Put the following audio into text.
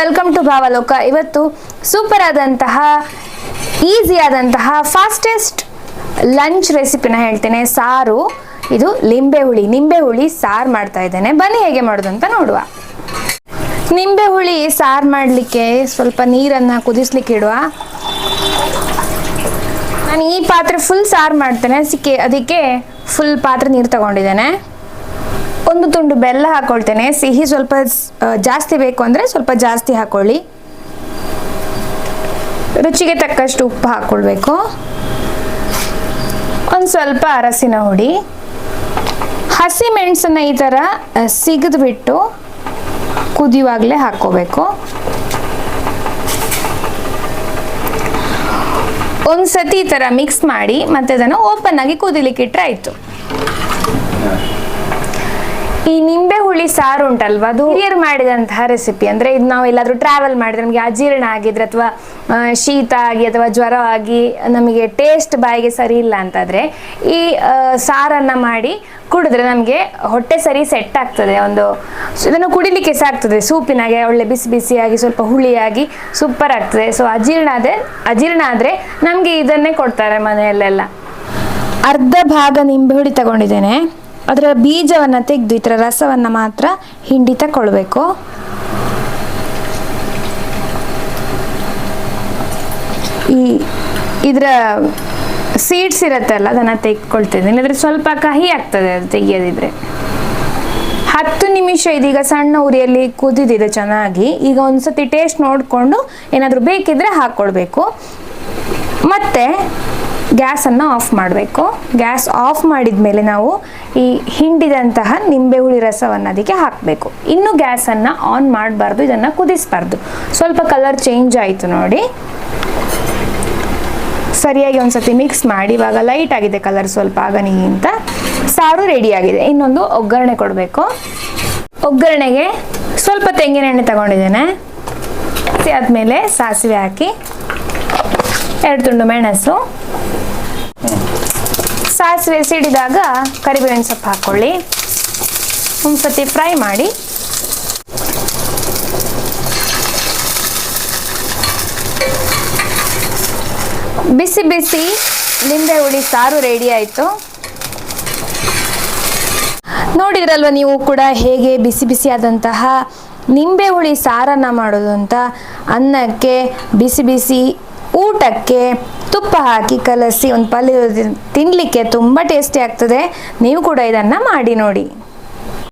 Welcome to Bhavaloka ಇವತ್ತು super ಆದಂತಹ easy ಆದಂತಹ ಫಾಸ್ಟೆಸ್ಟ್ ಲಂಚ್ ರೆಸಿಪಿನ ಹೇಳ್ತೇನೆ. ಸಾರು, ಇದು ಲಿಂಬೆ ಹುಳಿ. ನಿಂಬೆ ಹುಳಿ ಸಾರು ಮಾಡ್ತಾ ಇದ್ದೇನೆ. ಬನ್ನಿ ಹೇಗೆ ಮಾಡೋದು ಅಂತ ನೋಡುವ. ನಿಂಬೆ ಹುಳಿ ಸಾರು ಮಾಡಲಿಕ್ಕೆ ಸ್ವಲ್ಪ ನೀರನ್ನು ಕುದಿಸ್ಲಿಕ್ಕೆ ಇಡುವ. ನಾನು ಈ ಪಾತ್ರೆ ಫುಲ್ ಸಾರು ಮಾಡ್ತೇನೆ. ಸಿಕ್ಕಿ ಅದಕ್ಕೆ ಫುಲ್ ಪಾತ್ರೆ ನೀರು ತಗೊಂಡಿದ್ದೇನೆ. ಒಂದು ತುಂಡು ಬೆಲ್ಲ ಹಾಕೊಳ್ತೇನೆ. ಸಿಹಿ ಸ್ವಲ್ಪ ಜಾಸ್ತಿ ಬೇಕು ಅಂದರೆ ಸ್ವಲ್ಪ ಜಾಸ್ತಿ ಹಾಕೊಳ್ಳಿ. ರುಚಿಗೆ ತಕ್ಕಷ್ಟು ಉಪ್ಪು ಹಾಕ್ಕೊಳ್ಬೇಕು ಒಂದು ಸ್ವಲ್ಪ ಅರಸಿನ ಹುಡಿ. ಹಸಿ ಮೆಣಸನ್ನ ಈ ಥರ ಸಿಗದ್ಬಿಟ್ಟು ಕುದಿಯುವಾಗಲೇ ಹಾಕ್ಕೋಬೇಕು. ಒಂದು ಸತಿ ಈ ಥರ ಮಿಕ್ಸ್ ಮಾಡಿ ಮತ್ತೆ ಅದನ್ನು ಓಪನ್ ಆಗಿ ಕುದಿಲಿಕ್ಕೆ ಇಟ್ಟರೆ ಆಯಿತು. ಈ ನಿಂಬೆ ಹುಳಿ ಸಾರು ಉಂಟಲ್ವಾ? ಅದು ಹಿರಿಯರು ಮಾಡಿದಂತಹ ರೆಸಿಪಿ ಅಂದ್ರೆ ಇದು ನಾವು ಎಲ್ಲಾದ್ರೂ ಟ್ರಾವೆಲ್ ಮಾಡಿದ್ರೆ ನಮಗೆ ಅಜೀರ್ಣ ಆಗಿದ್ರೆ ಅಥವಾ ಶೀತ ಆಗಿ ಅಥವಾ ಜ್ವರ ಆಗಿ ನಮಗೆ ಟೇಸ್ಟ್ ಬಾಯಿಗೆ ಸರಿ ಇಲ್ಲ ಅಂತಾದ್ರೆ ಈ ಸಾರನ್ನ ಮಾಡಿ ಕುಡಿದ್ರೆ ನಮಗೆ ಹೊಟ್ಟೆ ಸರಿ ಸೆಟ್ ಆಗ್ತದೆ. ಒಂದು ಇದನ್ನು ಕುಡಿಲಿಕ್ಕೆ ಸಹ ಆಗ್ತದೆ. ಸೂಪಿನಾಗೆ ಒಳ್ಳೆ ಬಿಸಿ ಬಿಸಿಯಾಗಿ ಸ್ವಲ್ಪ ಹುಳಿಯಾಗಿ ಸೂಪರ್ ಆಗ್ತದೆ. ಸೊ ಅಜೀರ್ಣ ಆದ್ರೆ ಅಜೀರ್ಣ ಆದ್ರೆ ನಮಗೆ ಇದನ್ನೇ ಕೊಡ್ತಾರೆ ಮನೆಯಲ್ಲೆಲ್ಲ. ಅರ್ಧ ಭಾಗ ನಿಂಬೆ ಹುಳಿ ತಗೊಂಡಿದ್ದೇನೆ. ಅದರ ಬೀಜವನ್ನು ತೆಗೆದು ಇದರ ರಸವನ್ನು ಮಾತ್ರ ಹಿಂಡಿ ತಗೊಳ್ಬೇಕು ಈ ಇದರ ಸೀಡ್ಸ್ ಇರತ್ತಲ್ಲ, ಅದನ್ನು ತೆಗೆದುಕೊಳ್ತಿದ್ದೀನಿ ಇಲ್ಲದ್ರೆ ಸ್ವಲ್ಪ ಕಹಿ ಆಗ್ತದೆ ಅದು ತೆಗೆಯೋದಿದ್ರೆ. ಹತ್ತು ನಿಮಿಷ ಇದೀಗ ಸಣ್ಣ ಉರಿಯಲ್ಲಿ ಕುದಿದಿದೆ ಚೆನ್ನಾಗಿ. ಈಗ ಒಂದ್ಸತಿ ಟೇಸ್ಟ್ ನೋಡಿಕೊಂಡು ಏನಾದರೂ ಬೇಕಿದ್ರೆ ಹಾಕ್ಕೊಳ್ಬೇಕು ಮತ್ತೆ ಗ್ಯಾಸನ್ನು ಆಫ್ ಮಾಡಬೇಕು. ಗ್ಯಾಸ್ ಆಫ್ ಮಾಡಿದ ಮೇಲೆ ನಾವು ಈ ಹಿಂಡಿದಂತಹ ನಿಂಬೆ ಹುಳಿ ರಸವನ್ನು ಅದಕ್ಕೆ ಹಾಕಬೇಕು. ಇನ್ನು ಗ್ಯಾಸನ್ನು ಆನ್ ಮಾಡಬಾರ್ದು, ಇದನ್ನು ಕುದಿಸಬಾರ್ದು. ಸ್ವಲ್ಪ ಕಲರ್ ಚೇಂಜ್ ಆಯಿತು ನೋಡಿ. ಸರಿಯಾಗಿ ಒಂದ್ಸತಿ ಮಿಕ್ಸ್ ಮಾಡಿ, ಇವಾಗ ಲೈಟ್ ಆಗಿದೆ ಕಲರ್ ಸ್ವಲ್ಪ ಆಗನಿಗಿಂತ ಸಾರು ರೆಡಿ ಆಗಿದೆ. ಇನ್ನೊಂದು ಒಗ್ಗರಣೆ ಕೊಡಬೇಕು. ಒಗ್ಗರಣೆಗೆ ಸ್ವಲ್ಪ ತೆಂಗಿನ ಎಣ್ಣೆ ತಗೊಂಡಿದ್ದೇನೆ. ಆದ್ಮೇಲೆ ಸಾಸಿವೆ ಹಾಕಿ, ಎರಡು ತುಂಡು ಮೆಣಸು ಸಾಸಿವೆ ಸಿಡಿದಾಗ ಕರಿಬೇವಿನ ಸೊಪ್ಪು ಹಾಕ್ಕೊಳ್ಳಿ ಒಂದ್ಸತಿ ಫ್ರೈ ಮಾಡಿ. ಬಿಸಿ ಬಿಸಿ ನಿಂಬೆ ಹುಳಿ ಸಾರು ರೆಡಿ ಆಯಿತು. ನೋಡಿದ್ರಲ್ವ ನೀವು ಕೂಡ ಹೇಗೆ ಬಿಸಿ ಬಿಸಿಯಾದಂತಹ ನಿಂಬೆ ಹುಳಿ ಸಾರನ್ನು ಮಾಡೋದು ಅಂತ? ಅನ್ನಕ್ಕೆ ಬಿಸಿ ಬಿಸಿ ಊಟಕ್ಕೆ ತುಪ್ಪ ಹಾಕಿ ಕಲಸಿ ಒಂದು ಪಲ್ಯ ತಿನ್ನಲಿಕ್ಕೆ ತುಂಬ ಟೇಸ್ಟಿ ಆಗ್ತದೆ. ನೀವು ಕೂಡ ಇದನ್ನು ಮಾಡಿ ನೋಡಿ.